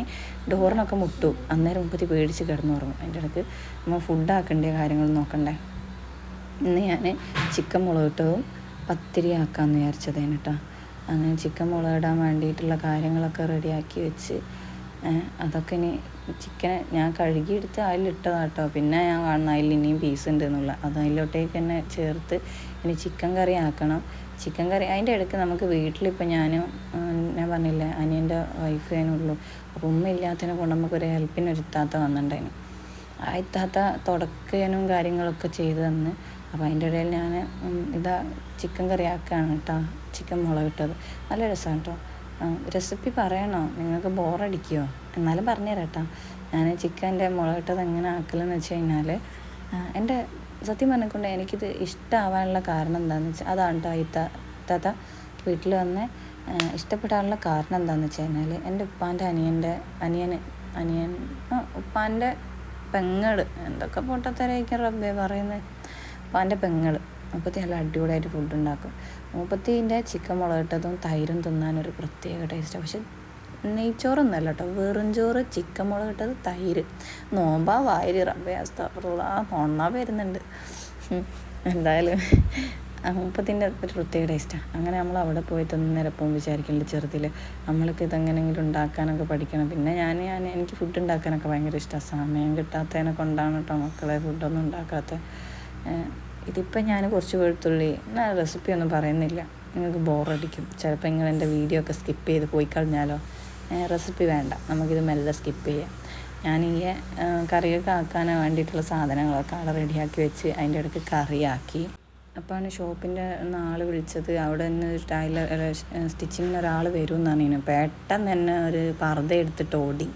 A: ഡോറിനൊക്കെ മുട്ടു. അന്നേരം മുപ്പത്തി പേടിച്ച് കിടന്നുറങ്ങും. അതിന്റെ ഇടയ്ക്ക് നമ്മൾ ഫുഡ് ആക്കേണ്ട കാര്യങ്ങൾ നോക്കണ്ടേ? ഇന്ന് ഞാൻ ചിക്കൻ മുളകിട്ടതും പത്തിരി ആക്കാമെന്ന് വിചാരിച്ചതേന് കേട്ടോ അങ്ങനെ ചിക്കൻ മുളകിടാൻ വേണ്ടിയിട്ടുള്ള കാര്യങ്ങളൊക്കെ റെഡിയാക്കി വെച്ച് അതൊക്കെ ഇനി ചിക്കനെ ഞാൻ കഴുകിയെടുത്ത് അതിലിട്ടതാണ് കേട്ടോ പിന്നെ ഞാൻ കാണുന്ന അതിൽ ഇനിയും പീസ് ഉണ്ട് എന്നുള്ള അത് അതിലോട്ടേക്ക് തന്നെ ചേർത്ത് ഇനി ചിക്കൻ കറി ആക്കണം. ചിക്കൻ കറി അതിന്റെ ഇടയ്ക്ക് നമുക്ക് വീട്ടിലിപ്പോൾ ഞാനും ഞാൻ പറഞ്ഞില്ലേ അനിയന്റെ വൈഫ് അതിനുള്ളൂ അപ്പോൾ ഉമ്മ ഇല്ലാത്തതിനെ കൊണ്ട് നമുക്കൊരു ഹെൽപ്പിന് ഒരുത്താത്ത വന്നിട്ടുണ്ടായിരുന്നു ആ ഇത്താത്ത തുടക്കാനും കാര്യങ്ങളൊക്കെ ചെയ്ത് തന്ന്. അപ്പോൾ അതിന്റെ ഇടയിൽ ഞാൻ ഇതാ ചിക്കൻ കറി ആക്കുകയാണ് കേട്ടോ. ചിക്കൻ മുളകിട്ടത്. നല്ല രസമാണ് കേട്ടോ. റെസിപ്പി പറയണോ? നിങ്ങൾക്ക് ബോറടിക്കുമോ എന്നാലും പറഞ്ഞുതരാം ഞാൻ ചിക്കന്റെ മുളകിട്ടത് എങ്ങനെ ആക്കലെന്ന് വെച്ച് കഴിഞ്ഞാൽ എന്റെ സത്യം പറഞ്ഞുകൊണ്ട് എനിക്കിത് ഇഷ്ടമാവാനുള്ള കാരണം എന്താണെന്ന് വെച്ചാൽ അതാണ് ഇത്ത വീട്ടിൽ വന്ന് ഇഷ്ടപ്പെടാനുള്ള കാരണം എന്താണെന്ന് വെച്ച് കഴിഞ്ഞാൽ എന്റെ ഉപ്പാന്റെ അനിയന്റെ അനിയൻ അനിയൻ ഉപ്പാന്റെ പെങ്ങൾ എന്തൊക്കെ പൊട്ടത്തരയ്ക്കും റബ്ബേ പറയുന്നത് ഉപ്പാന്റെ പെങ്ങൾ മുപ്പത്തി നല്ല അടിപൊളിയായിട്ട് ഫുഡ് ഉണ്ടാക്കും. മുപ്പത്തിന്റെ ചിക്കൻ മുളകിട്ടതും തൈരും തിന്നാനൊരു പ്രത്യേക ടേസ്റ്റാണ് പക്ഷെ നെയ്ച്ചോറൊന്നല്ല കേട്ടോ വെറും ചോറ് ചിക്കൻ മുളകിട്ടത് തൈര്. നോമ്പാ വായര് റബ്ബേ അസ്താഫറുള്ള വരുന്നുണ്ട്. എന്തായാലും മുപ്പത്തിന്റെ ഒരു പ്രത്യേക ടേസ്റ്റാണ് അങ്ങനെ നമ്മൾ അവിടെ പോയി നിരപ്പം വിചാരിക്കുന്നുണ്ട് ചെറുതിൽ നമ്മൾക്ക് ഇതെങ്ങനെയെങ്കിലും ഉണ്ടാക്കാനൊക്കെ പഠിക്കണം. പിന്നെ ഞാൻ ഞാൻ എനിക്ക് ഫുഡ് ഉണ്ടാക്കാനൊക്കെ ഭയങ്കര ഇഷ്ടമാണ് സമയം കിട്ടാത്തതിനെ കൊണ്ടാണ് കേട്ടോ മക്കളെ ഫുഡൊന്നും ഉണ്ടാക്കാത്ത. ഇതിപ്പോൾ ഞാൻ കുറച്ച് വെളുത്തുള്ളി ഞാൻ റെസിപ്പി ഒന്നും പറയുന്നില്ല. നിങ്ങൾക്ക് ബോറടിക്കും ചിലപ്പോൾ നിങ്ങൾ എന്റെ വീഡിയോ ഒക്കെ സ്കിപ്പ് ചെയ്ത് പോയി കഴിഞ്ഞാലോ റെസിപ്പി വേണ്ട. നമുക്കിത് മെല്ലെ സ്കിപ്പ് ചെയ്യാം. ഞാൻ ഈ കറിയൊക്കെ ആക്കാൻ വേണ്ടിയിട്ടുള്ള സാധനങ്ങളൊക്കെ അവിടെ റെഡിയാക്കി വെച്ച് അതിന്റെ ഇടയ്ക്ക് കറിയാക്കി. അപ്പോഴാണ് ഷോപ്പിന്റെ ആൾ വിളിച്ചത്. അവിടെ നിന്ന് ടൈലർ സ്റ്റിച്ചിങ്ങിന് ഒരാൾ വരും എന്നാണ് ഇനി പെട്ടെന്ന് തന്നെ ഒരു പർദ്ദ എടുത്തിട്ട് ഓടി.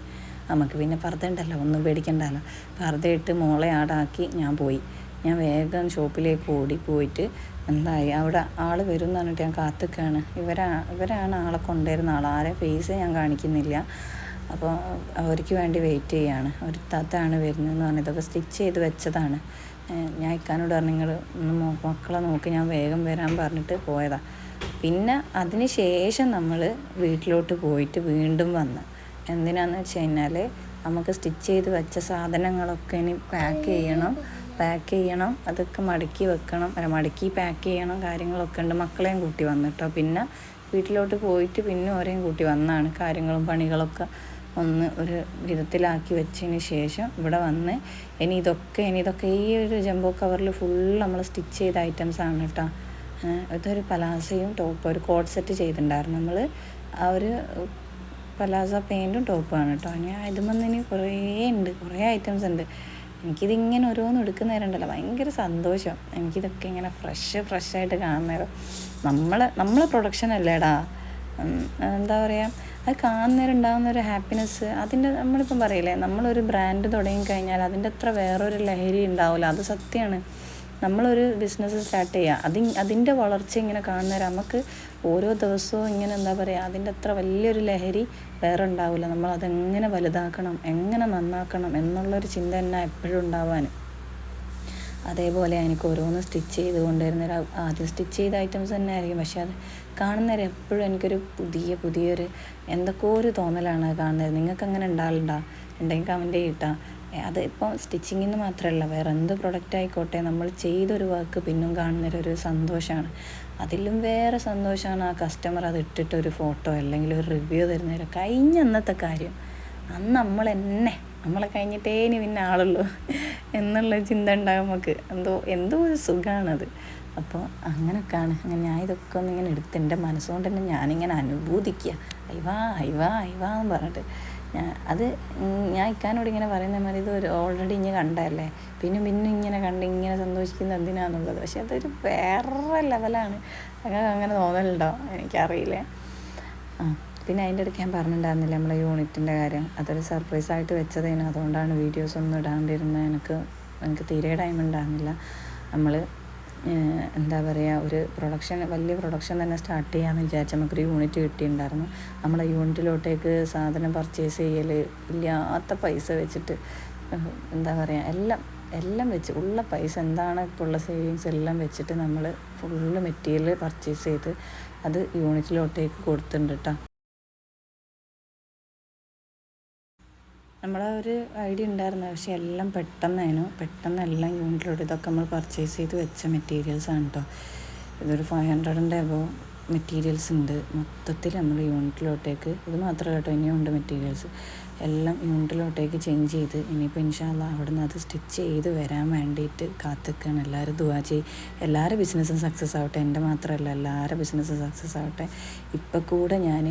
A: നമുക്ക് പിന്നെ പർദ്ദ ഉണ്ടല്ലോ ഒന്നും പേടിക്കണ്ടല്ലോ. പർദ്ദ ഇട്ട് മോളെ ആടാക്കി ഞാൻ പോയി. ഞാൻ വേഗം ഷോപ്പിലേക്ക് ഓടിപ്പോയിട്ട് എന്തായി? അവിടെ ആൾ വരും എന്ന് പറഞ്ഞിട്ട് ഞാൻ കാത്തിക്കാണ്. ഇവരാ ഇവരാണ് ആളെ കൊണ്ടുവരുന്ന ആൾ ആരെ ഫേസ് ഞാൻ കാണിക്കുന്നില്ല. അപ്പോൾ അവർക്ക് വേണ്ടി വെയിറ്റ് ചെയ്യാണ്. ഒരു താത്താണ് വരുന്നതെന്ന് പറഞ്ഞത് ഇതൊക്കെ സ്റ്റിച്ച് ചെയ്ത് വെച്ചതാണ്. ഞാൻ ഇക്കാനോട് പറഞ്ഞു നിങ്ങൾ ഒന്ന് മക്കളെ നോക്കി. ഞാൻ വേഗം വരാൻ പറഞ്ഞിട്ട് പോയതാണ് പിന്നെ അതിന് ശേഷം നമ്മൾ വീട്ടിലോട്ട് പോയിട്ട് വീണ്ടും വന്ന്. എന്തിനാന്ന് വെച്ച് കഴിഞ്ഞാൽ നമുക്ക് സ്റ്റിച്ച് ചെയ്ത് വെച്ച സാധനങ്ങളൊക്കെ ഇനി പാക്ക് ചെയ്യണം. പാക്ക് ചെയ്യണം. അതൊക്കെ മടക്കി വെക്കണം. അല്ല മടക്കി പാക്ക് ചെയ്യണം. കാര്യങ്ങളൊക്കെ ഉണ്ട്. മക്കളെയും കൂട്ടി വന്നിട്ടോ പിന്നെ വീട്ടിലോട്ട് പോയിട്ട് പിന്നെ ഓരെയും കൂട്ടി വന്നാണ് കാര്യങ്ങളും പണികളൊക്കെ ഒന്ന് ഒരു വിധത്തിലാക്കി വെച്ചതിന് ശേഷം ഇവിടെ വന്ന് ഇനി ഇതൊക്കെ ഇനി ഇതൊക്കെ ഈ ഒരു ജംബോ കവറിൽ ഫുൾ നമ്മൾ സ്റ്റിച്ച് ചെയ്ത ഐറ്റംസ് ആണ് കേട്ടോ ഇതൊരു പലാസയും ടോപ്പും ഒരു കോട്ട് സെറ്റ് ചെയ്തിട്ടുണ്ടായിരുന്നു. നമ്മൾ ആ ഒരു പലാസ പെയിന്റും ടോപ്പുമാണ് കേട്ടോ ഇനി ഇതുമെന്ന് ഇനി കുറേ ഉണ്ട്. കുറേ ഐറ്റംസ് ഉണ്ട്. എനിക്കിതിങ്ങനെ ഓരോന്ന് എടുക്കുന്ന നേരം ഉണ്ടല്ലോ ഭയങ്കര സന്തോഷം. എനിക്കിതൊക്കെ ഇങ്ങനെ ഫ്രഷ് ഫ്രഷായിട്ട് കാണുന്നേരം നമ്മൾ നമ്മളെ പ്രൊഡക്ഷൻ അല്ലേടാ. എന്താ പറയുക അത് കാണുന്നേരം ഉണ്ടാകുന്ന ഒരു ഹാപ്പിനെസ് അതിന്റെ നമ്മളിപ്പം പറയില്ലേ നമ്മളൊരു ബ്രാൻഡ് തുടങ്ങി കഴിഞ്ഞാൽ അതിന്റെ അത്ര വേറൊരു ലഹരി ഉണ്ടാവില്ല അത് സത്യമാണ് നമ്മളൊരു ബിസിനസ് സ്റ്റാർട്ട് ചെയ്യുക അതി അതിന്റെ വളർച്ച ഇങ്ങനെ കാണുന്നേരം നമുക്ക് ഓരോ ദിവസവും ഇങ്ങനെ എന്താ പറയുക അതിന്റെ അത്ര വലിയൊരു ലഹരി വേറെ ഉണ്ടാവില്ല. നമ്മൾ അതെങ്ങനെ വലുതാക്കണം എങ്ങനെ നന്നാക്കണം എന്നുള്ളൊരു ചിന്ത തന്നെ എപ്പോഴും ഉണ്ടാവാൻ. അതേപോലെ എനിക്ക് ഓരോന്ന് സ്റ്റിച്ച് ചെയ്ത് കൊണ്ടുവരുന്ന ആദ്യം സ്റ്റിച്ച് ചെയ്ത ഐറ്റംസ് തന്നെ ആയിരിക്കും. പക്ഷേ അത് കാണുന്നവരെ എപ്പോഴും എനിക്കൊരു പുതിയ പുതിയൊരു എന്തൊക്കെയോ ഒരു തോന്നലാണ് കാണുന്നത്. നിങ്ങൾക്ക് അങ്ങനെ ഉണ്ടാകലുണ്ടോ ഉണ്ടെങ്കിൽ കമന്റ് ചെയ്യട്ടാ അത് ഇപ്പോൾ സ്റ്റിച്ചിങ്ങിൽ നിന്ന് മാത്രമല്ല വേറെ എന്ത് പ്രൊഡക്റ്റ് ആയിക്കോട്ടെ നമ്മൾ ചെയ്തൊരു വർക്ക് പിന്നും കാണുന്നൊരു സന്തോഷമാണ് അതിലും വേറെ സന്തോഷമാണ് ആ കസ്റ്റമർ അത് ഇട്ടിട്ട് ഒരു ഫോട്ടോ അല്ലെങ്കിൽ ഒരു റിവ്യൂ തരുന്നതിൽ കഴിഞ്ഞ അന്നത്തെ കാര്യം അന്ന് നമ്മൾ തന്നെ നമ്മളെ കഴിഞ്ഞിട്ടേ ഇനി പിന്നെ ആളുള്ളൂ എന്നുള്ള ചിന്ത ഉണ്ടാകും നമുക്ക്. എന്തോ എന്തോ ഒരു സുഖമാണത് അപ്പോൾ അങ്ങനെയൊക്കെയാണ് അങ്ങനെ ഞാൻ ഇതൊക്കെ ഒന്ന് ഇങ്ങനെ എടുത്ത് എന്റെ മനസ്സുകൊണ്ട് തന്നെ ഞാനിങ്ങനെ അനുഭൂതിക്കുക അയവാ അയവാ അയവാ എന്ന് പറഞ്ഞിട്ട്. ഞാൻ അത് ഞാൻ ഇക്കാനോട് ഇങ്ങനെ പറയുന്ന മാതിരി ഇത് ഒരു ഓൾറെഡി ഇങ്ങനെ കണ്ടതല്ലേ? പിന്നെ പിന്നെ ഇങ്ങനെ കണ്ട് ഇങ്ങനെ സന്തോഷിക്കുന്ന എന്തിനാന്നുള്ളത്? പക്ഷെ അതൊരു വേറെ ലെവലാണ് അങ്ങനെ അങ്ങനെ തോന്നലുണ്ടോ? എനിക്കറിയില്ല. ആ പിന്നെ അതിന്റെ ഇടയ്ക്ക് ഞാൻ പറഞ്ഞിട്ടുണ്ടായിരുന്നില്ല നമ്മളെ യൂണിറ്റിന്റെ കാര്യം? അതൊരു സർപ്രൈസ് ആയിട്ട് വെച്ചതേനു. അതുകൊണ്ടാണ് വീഡിയോസ് ഒന്നും ഇടാണ്ടിരുന്നത് എനിക്ക് എനിക്ക് തീരെ ടൈം ഉണ്ടായിരുന്നില്ല. നമ്മൾ എന്താ പറയുക ഒരു പ്രൊഡക്ഷൻ വലിയ പ്രൊഡക്ഷൻ തന്നെ സ്റ്റാർട്ട് ചെയ്യാമെന്ന് വിചാരിച്ച് നമുക്കൊരു യൂണിറ്റ് കിട്ടിയിട്ടുണ്ടായിരുന്നു. നമ്മളെ യൂണിറ്റിലോട്ടേക്ക് സാധനം പർച്ചേസ് ചെയ്യൽ ഇല്ലാത്ത പൈസ വെച്ചിട്ട് എന്താ പറയുക എല്ലാം എല്ലാം വെച്ച് ഉള്ള പൈസ എന്താണ് ഇപ്പോൾ ഉള്ള സേവിങ്സ് എല്ലാം വെച്ചിട്ട് നമ്മൾ ഫുള്ള് മെറ്റീരിയൽ പർച്ചേസ് ചെയ്ത് അത് യൂണിറ്റിലോട്ടേക്ക് കൊടുത്തിട്ടുണ്ട് കേട്ടോ നമ്മളെ ഒരു ഐഡിയ ഉണ്ടായിരുന്നു. പക്ഷെ എല്ലാം പെട്ടെന്നായിരുന്നു പെട്ടെന്ന് എല്ലാം യൂണിറ്റിലോട്ട് ഇതൊക്കെ നമ്മൾ പർച്ചേസ് ചെയ്ത് വെച്ച മെറ്റീരിയൽസ് ആണ് കേട്ടോ ഇതൊരു ഫൈവ് ഹൺഡ്രഡിന്റെ അബോ മെറ്റീരിയൽസ് ഉണ്ട്. മൊത്തത്തിൽ നമ്മൾ യൂണിറ്റിലോട്ടേക്ക് ഇത് മാത്രമല്ല കേട്ടോ ഇനിയും ഉണ്ട് മെറ്റീരിയൽസ് എല്ലാം യൂണിറ്റിലോട്ടേക്ക് ചേഞ്ച് ചെയ്ത് ഇനിയിപ്പോൾ ഇൻഷാല്ല അവിടെ നിന്ന് അത് സ്റ്റിച്ച് ചെയ്ത് വരാൻ വേണ്ടിയിട്ട് കാത്തിക്കാണ്. എല്ലാവരും ദുവാ ചെയ്യും. എല്ലാവരുടെ ബിസിനസ്സും സക്സസ് ആവട്ടെ. എന്റെ മാത്രമല്ല എല്ലാവരുടെ ബിസിനസ്സും സക്സസ് ആവട്ടെ. ഇപ്പം കൂടെ ഞാൻ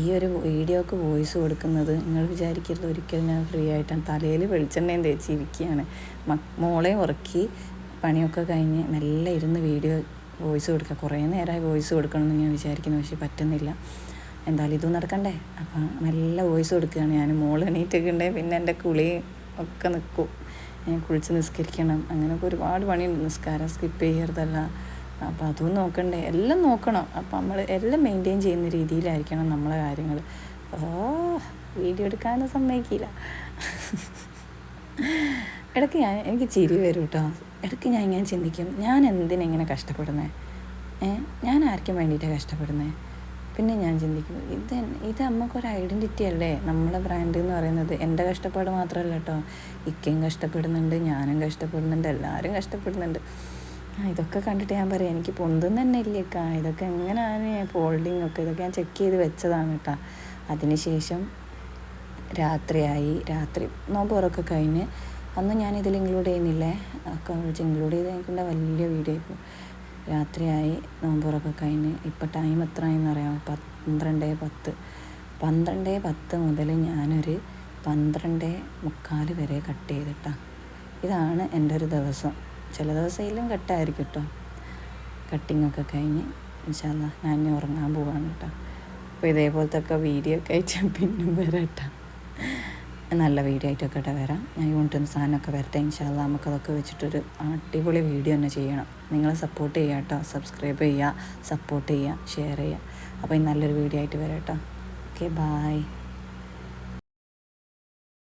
A: ഈ ഒരു വീഡിയോക്ക് വോയിസ് കൊടുക്കുന്നത് നിങ്ങൾ വിചാരിക്കരുത് ഒരിക്കലും ഞാൻ ഫ്രീ ആയിട്ടാണ്. തലയിൽ വെളിച്ചെണ്ണയും തേച്ചിരിക്കുകയാണ് മോളെ ഉറക്കി പണിയൊക്കെ കഴിഞ്ഞ് നല്ല ഇരുന്ന് വീഡിയോ വോയിസ് കൊടുക്കുക കുറേ നേരമായി വോയിസ് കൊടുക്കണമെന്ന് ഞാൻ വിചാരിക്കുന്നു പക്ഷേ പറ്റുന്നില്ല. എന്തായാലും ഇതും നടക്കണ്ടേ? അപ്പം നല്ല വോയിസ് കൊടുക്കുകയാണ്. ഞാൻ മോൾ എണീറ്റൊക്കെ പിന്നെ എന്റെ കുളി ഒക്കെ നിൽക്കും. ഞാൻ കുളിച്ച് നിസ്കരിക്കണം. അങ്ങനെയൊക്കെ ഒരുപാട് പണിയുണ്ട്. നിസ്കാരം സ്കിപ്പ് ചെയ്യരുതല്ല. അപ്പോൾ അതും നോക്കണ്ടേ? എല്ലാം നോക്കണം. അപ്പം നമ്മൾ എല്ലാം മെയിന്റെയിൻ ചെയ്യുന്ന രീതിയിലായിരിക്കണം നമ്മളെ കാര്യങ്ങൾ. ഓ വീഡിയോ എടുക്കാനൊന്നും സമ്മതിക്കില്ല. ഇടയ്ക്ക് ഞാൻ എനിക്ക് ചിരി വരും കേട്ടോ ഇടയ്ക്ക് ഞാൻ ഇങ്ങനെ ചിന്തിക്കും ഞാൻ എന്തിനെങ്ങനെ കഷ്ടപ്പെടുന്നത് ഞാൻ ആർക്കും വേണ്ടിയിട്ടാണ് കഷ്ടപ്പെടുന്നത് പിന്നെ ഞാൻ ചിന്തിക്കും ഇത് ഇത് നമുക്കൊരു ഐഡന്റിറ്റി അല്ലേ? നമ്മളെ ബ്രാൻഡ് എന്ന് പറയുന്നത് എന്റെ കഷ്ടപ്പാട് മാത്രമല്ല കേട്ടോ ഇക്കയും കഷ്ടപ്പെടുന്നുണ്ട് ഞാനും കഷ്ടപ്പെടുന്നുണ്ട് എല്ലാവരും കഷ്ടപ്പെടുന്നുണ്ട്. ഇതൊക്കെ കണ്ടിട്ട് ഞാൻ പറയാം എനിക്ക് പൊന്തും തന്നെ ഇല്ലേക്കാ ഇതൊക്കെ എങ്ങനെയാണ് ഫോൾഡിങ് ഒക്കെ ഇതൊക്കെ ഞാൻ ചെക്ക് ചെയ്ത് വെച്ചതാണ് കേട്ടോ അതിനുശേഷം രാത്രിയായി രാത്രി നോമ്പോറൊക്കെ കഴിഞ്ഞ് അന്ന് ഞാൻ ഇതിൽ ഇൻക്ലൂഡ് ചെയ്യുന്നില്ലേ? ഒക്കെ വിളിച്ച് ഇൻക്ലൂഡ് ചെയ്ത് എനിക്കുണ്ട വലിയ വീഡിയോ ഇപ്പോൾ രാത്രിയായി നോമ്പുറൊക്കെ കഴിഞ്ഞ്. ഇപ്പോൾ ടൈം എത്ര ആയെന്നറിയാമോ പന്ത്രണ്ട് പത്ത്. പന്ത്രണ്ട് പത്ത് മുതൽ ഞാനൊരു പന്ത്രണ്ട് മുക്കാൽ വരെ കട്ട് ചെയ്തിട്ടാണ് ഇതാണ് എന്റെ ഒരു ദിവസം. ചില ദിവസമെല്ലാം കട്ടായിരിക്കും കേട്ടോ കട്ടിങ്ങൊക്കെ കഴിഞ്ഞ് ഇൻഷാല്ല ഞാൻ ഉറങ്ങാൻ പോവാണ് കേട്ടോ അപ്പോൾ ഇതേപോലത്തെ ഒക്കെ വീഡിയോ ഒക്കെ അയച്ചാൽ പിന്നും വരാം കേട്ടോ നല്ല വീഡിയോ ആയിട്ടൊക്കെ വരാം. ഞാൻ യൂണിറ്റും സാധനമൊക്കെ വരട്ടെ. ഇൻഷാല്ല നമുക്കതൊക്കെ വെച്ചിട്ടൊരു അടിപൊളി വീഡിയോ തന്നെ ചെയ്യണം. നിങ്ങൾ സപ്പോർട്ട് ചെയ്യുക കേട്ടോ സബ്സ്ക്രൈബ് ചെയ്യുക സപ്പോർട്ട് ചെയ്യുക ഷെയർ ചെയ്യുക. അപ്പോൾ ഈ നല്ലൊരു വീഡിയോ ആയിട്ട് വരാം കേട്ടോ ഓക്കെ ബായ്